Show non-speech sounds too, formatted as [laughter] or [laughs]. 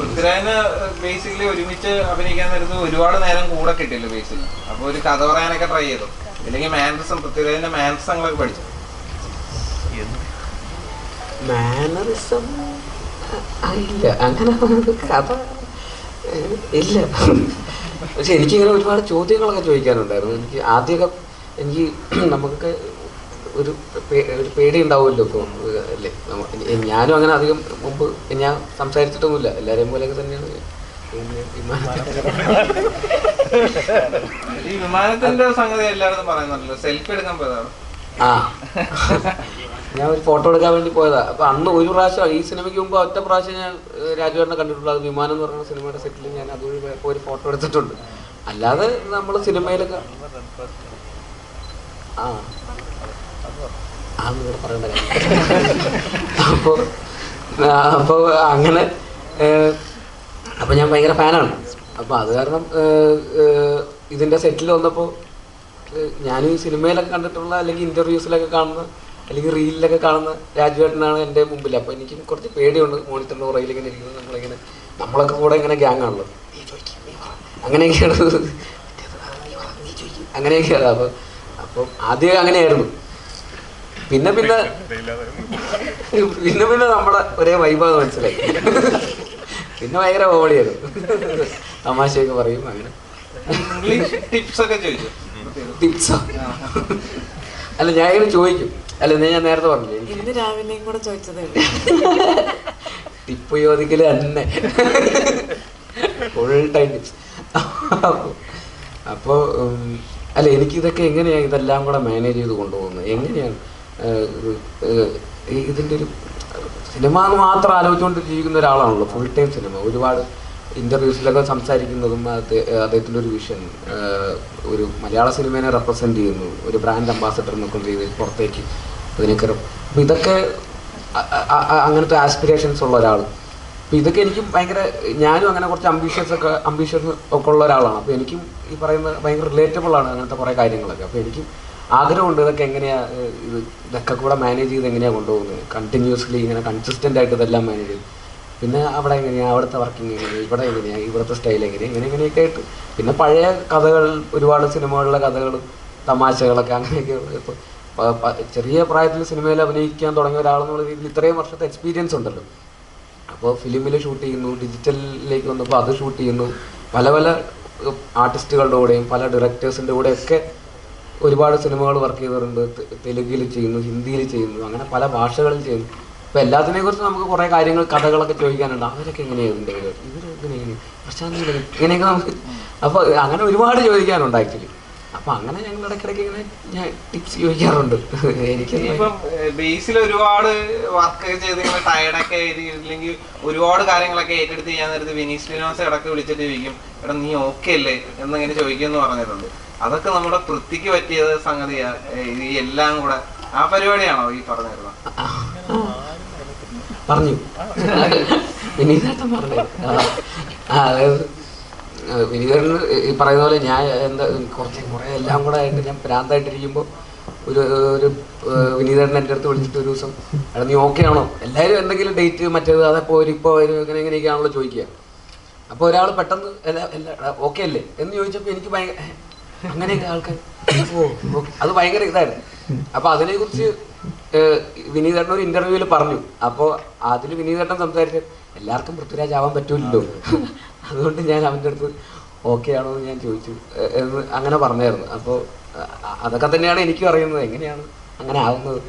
പൃഥ്വിരാജിന് basically ഒരുമിച്ച് അഭിനയിക്കാൻ നേരത്ത് ഒരുപാട് നേരം കൂടെ കിട്ടില്ല ബേസിക്കലി അപ്പൊ ഒരു കഥ പറയാനൊക്കെ ട്രൈ ചെയ്തു. ഇല്ലെങ്കിൽ മാനറിസം പൃഥ്വിരാജിന്റെ മാനറിസങ്ങളൊക്കെ പഠിച്ചു. മാനറിസം ഇല്ല അങ്ങനെ കഥ ഇല്ല. പക്ഷെ എനിക്കിങ്ങനെ ഒരുപാട് ചോദ്യങ്ങളൊക്കെ ചോദിക്കാനുണ്ടായിരുന്നു. എനിക്ക് ആദ്യമൊക്കെ എനിക്ക് നമുക്കൊക്കെ ഒരു ഒരു പേടി ഉണ്ടാവുമല്ലോ ഇപ്പോൾ അല്ലേ? ഞാനും അങ്ങനെ അധികം മുമ്പ് ഞാൻ സംസാരിച്ചിട്ടൊന്നുമില്ല. എല്ലാവരെയും പോലെയൊക്കെ തന്നെയാണ് ഈ വിമാനത്തിന്റെ സംഗതി എല്ലായിടത്തും പറയുന്നുണ്ടല്ലോ. സെൽഫി എടുക്കാൻ പോയതാണ്? ആ. ഞാൻ ഒരു ഫോട്ടോ എടുക്കാൻ വേണ്ടി പോയതാ. അപ്പൊ അന്ന് ഒരു പ്രാവശ്യം ഈ സിനിമയ്ക്ക് മുമ്പ് ഒറ്റ പ്രാവശ്യം ഞാൻ രാജുവേട്ടനെ കണ്ടിട്ടുള്ളൂ. അത് വിമാനം എന്ന് പറയുന്ന സിനിമയുടെ സെറ്റിൽ ഞാൻ അതുവഴി പോയപ്പോ ഒരു ഫോട്ടോ എടുത്തിട്ടുണ്ട്. അല്ലാതെ നമ്മൾ സിനിമയിലൊക്കെ ആ. അതൊന്നും ഇവിടെ അപ്പോൾ അപ്പോൾ അങ്ങനെ അപ്പോൾ ഞാൻ ഭയങ്കര ഫാനാണ്. അപ്പോൾ അത് കാരണം ഇതിന്റെ സെറ്റിൽ വന്നപ്പോൾ ഞാൻ ഈ സിനിമയിലൊക്കെ കണ്ടിട്ടുള്ള അല്ലെങ്കിൽ ഇന്റർവ്യൂസിലൊക്കെ കാണുന്ന അല്ലെങ്കിൽ റീലിലൊക്കെ കാണുന്ന രാജുവേട്ടനാണ് എന്റെ മുമ്പിൽ അപ്പോൾ എനിക്ക് കുറച്ച് പേടിയുണ്ട് മോണിറ്ററിന്റെ പുറകിൽ ഇരിക്കുന്നത്. നമ്മളിങ്ങനെ നമ്മളൊക്കെ കൂടെ ഇങ്ങനെ ഗ്യാങ് ആണല്ലോ. അങ്ങനെയൊക്കെയാണ്. [laughs] അങ്ങനെയൊക്കെയാണ്. അപ്പോൾ അപ്പം ആദ്യം അങ്ങനെയായിരുന്നു. പിന്നെ പിന്നെ പിന്നെ പിന്നെ നമ്മുടെ ഒരേ വൈബാന്ന് മനസ്സിലായി. പിന്നെ ഭയങ്കര ഓളിയായിരുന്നു തമാശയൊക്കെ പറയും അങ്ങനെ. ഇംഗ്ലീഷ് ടിപ്സ് ഒക്കെ ചോദിച്ചു? ടിപ്സോ അല്ല ഞാൻ ഇങ്ങനെ ചോദിക്കും. അല്ല ഞാൻ നേരത്തെ പറഞ്ഞു ഇന്ന് രാവിലെയും കൂടെ ചോദിച്ചത് ടിപ്പ് ചോദിക്കൽ തന്നെ. ഫുൾ ടൈം ടിപ്സ് അപ്പോൾ അല്ല എനിക്കിതൊക്കെ എങ്ങനെയാണ് ഇതെല്ലാം കൂടെ മാനേജ് ചെയ്ത് കൊണ്ടുപോകുന്നത്? എങ്ങനെയാണ്? ഇതിന്റെ ഒരു സിനിമ എന്ന് മാത്രം ആലോചിച്ചുകൊണ്ട് ജീവിക്കുന്ന ഒരാളാണല്ലോ ഫുൾ ടൈം സിനിമ. ഒരുപാട് ഇന്റർവ്യൂസിലൊക്കെ സംസാരിക്കുന്നതും അദ്ദേഹ- അദ്ദേഹത്തിന്റെ ഒരു വിഷൻ ഒരു മലയാള സിനിമയെ റെപ്രസെന്റ് ചെയ്യുന്നു. ഒരു ബ്രാൻഡ് അംബാസഡർ എന്നൊക്കെ രീതിയിൽ പുറത്തേക്ക് അതിനൊക്കെ അപ്പോൾ ഇതൊക്കെ അങ്ങനത്തെ ആസ്പിറേഷൻസ് ഉള്ള ഒരാൾ അപ്പോൾ ഇതൊക്കെ എനിക്കും ഭയങ്കര ഞാനും അങ്ങനെ കുറച്ച് അംബീഷ്യസ് ഒക്കെ അംബീഷ്യസ് ഒക്കെ ഉള്ള ഒരാളാണ്. അപ്പോൾ എനിക്കും ഈ പറയുന്ന ഭയങ്കര റിലേറ്റബിൾ ആണ് അങ്ങനത്തെ കുറേ കാര്യങ്ങളൊക്കെ. അപ്പോൾ എനിക്കും ആഗ്രഹമുണ്ട് ഇതൊക്കെ എങ്ങനെയാ ഇത് ഇതൊക്കെ കൂടെ മാനേജ് ചെയ്ത് എങ്ങനെയാ കൊണ്ടുപോകുന്നത്? കണ്ടിന്യൂസ്ലി ഇങ്ങനെ കൺസിസ്റ്റന്റ് ആയിട്ട് ഇതെല്ലാം മാനേജ് ചെയ്ത് പിന്നെ അവിടെ എങ്ങനെയാണ് അവിടുത്തെ വർക്കിംഗ് എങ്ങനെയാണ് ഇവിടെ എങ്ങനെയാണ് ഇവിടുത്തെ സ്റ്റൈൽ എങ്ങനെയാണ് ഇങ്ങനെ ഇങ്ങനെയൊക്കെ ആയിട്ട്. പിന്നെ പഴയ കഥകൾ ഒരുപാട് സിനിമകളിലെ കഥകളും തമാശകളൊക്കെ അങ്ങനെയൊക്കെ ഇപ്പോൾ ചെറിയ പ്രായത്തിൽ സിനിമയിൽ അഭിനയിക്കാൻ തുടങ്ങിയ ഒരാളെന്നുള്ള രീതിയിൽ ഇത്രയും വർഷത്തെ എക്സ്പീരിയൻസ് ഉണ്ടല്ലോ. അപ്പോൾ ഫിലിമിൽ ഷൂട്ട് ചെയ്യുന്നു ഡിജിറ്റലിലേക്ക് വന്നപ്പോൾ അത് ഷൂട്ട് ചെയ്യുന്നു. പല പല ആർട്ടിസ്റ്റുകളുടെ കൂടെയും പല ഡയറക്ടേഴ്സിന്റെ കൂടെയൊക്കെ ഒരുപാട് സിനിമകൾ വർക്ക് ചെയ്തിട്ടുണ്ട്. തെലുങ്കിൽ ചെയ്യുന്നു ഹിന്ദിയിൽ ചെയ്യുന്നു അങ്ങനെ പല ഭാഷകളിൽ ചെയ്യുന്നു. അപ്പോൾ എല്ലാത്തിനെ കുറിച്ച് നമുക്ക് കുറേ കാര്യങ്ങൾ കഥകളൊക്കെ ചോദിക്കാനുണ്ട്. അവരൊക്കെ എങ്ങനെയാണ് ഇതിന്റെ ഇവർ എങ്ങനെയാണ് പ്രശാന്ത് ഇങ്ങനെയൊക്കെ നമുക്ക് അപ്പോൾ അങ്ങനെ ഒരുപാട് ചോദിക്കാനുണ്ട് ആക്ച്വലി അപ്പോൾ അങ്ങനെ ഞങ്ങൾ ഇടയ്ക്കിടയ്ക്ക് ഇങ്ങനെ ഞാൻ ടിപ്സ് ചോദിക്കാറുണ്ട്. എനിക്ക് ബേസിൽ ഒരുപാട് വർക്ക് ചെയ്ത് ഇങ്ങനെ ടയർഡൊക്കെ ഇല്ലെങ്കിൽ ഒരുപാട് കാര്യങ്ങളൊക്കെ ഏറ്റെടുത്ത് ചെയ്യാൻ നേരത്തെ വിനീസ് ശ്രീനിവാസം ഇടയ്ക്ക് വിളിച്ചിട്ട് ചോദിക്കും എടാ നീ ഓക്കെ അല്ലേ? എന്നിങ്ങനെ ചോദിക്കുമെന്ന് പറഞ്ഞിട്ടുണ്ട്. അതൊക്കെ നമ്മുടെ വൃത്തിക്ക് പറ്റിയത് സംഗതിയാ ഈ എല്ലാം കൂടെ ആ പരിപാടിയാണോ ഈ പറഞ്ഞിരുന്നത്? പറഞ്ഞു. വിനീതേട്ടൻ പറഞ്ഞു. അതായത് ആ, വിനീതേട്ടൻ ഈ പറയുന്ന പോലെ ഞാൻ എന്താ കുറച്ച് കുറേ എല്ലാം കൂടെ ആയിട്ട് ഞാൻ ഭ്രാന്തായിട്ടിരിക്കുമ്പോൾ ഒരു ഒരു ഏഹ്, വിനീതേട്ടൻ എന്റെ അടുത്ത് വിളിച്ചിട്ട് ഒരു ദിവസം എടാ നീ ഓക്കെ ആണോ? എല്ലാവരും എന്തെങ്കിലും ഡേറ്റ് മറ്റേത് അതപ്പോൾ ഒരു ഇപ്പോൾ ഒരു ഇങ്ങനെ ഇങ്ങനെയൊക്കെയാണല്ലോ ചോദിക്കുക. അപ്പോൾ ഒരാൾ പെട്ടെന്ന് എല്ലാ എല്ലാ ഓക്കെ അല്ലേ? എന്ന് ചോദിച്ചപ്പോൾ എനിക്ക് ഭയങ്കര "ഏ, അങ്ങനെയൊക്കെ ആൾക്കാർ ഓ ഓ." അത് ഭയങ്കര ഇതായിരുന്നു. അപ്പോൾ അതിനെക്കുറിച്ച് വിനീതേട്ടൻ ഒരു ഇന്റർവ്യൂവിൽ പറഞ്ഞു. അപ്പോൾ അതിൽ വിനീതേട്ടൻ സംസാരിച്ച് എല്ലാവർക്കും പൃഥ്വിരാജ് ആവാൻ പറ്റൂലല്ലോ. അതുകൊണ്ട് ഞാൻ അവന്റെ അടുത്ത് ഓക്കെ ആണോ എന്ന് ഞാൻ ചോദിച്ചു. എന്ന് അങ്ങനെ പറഞ്ഞായിരുന്നു. അപ്പോൾ അതൊക്കെ തന്നെയാണ് എനിക്കും അറിയുന്നത്. എങ്ങനെയാണ് അങ്ങനെ ആവുന്നത്?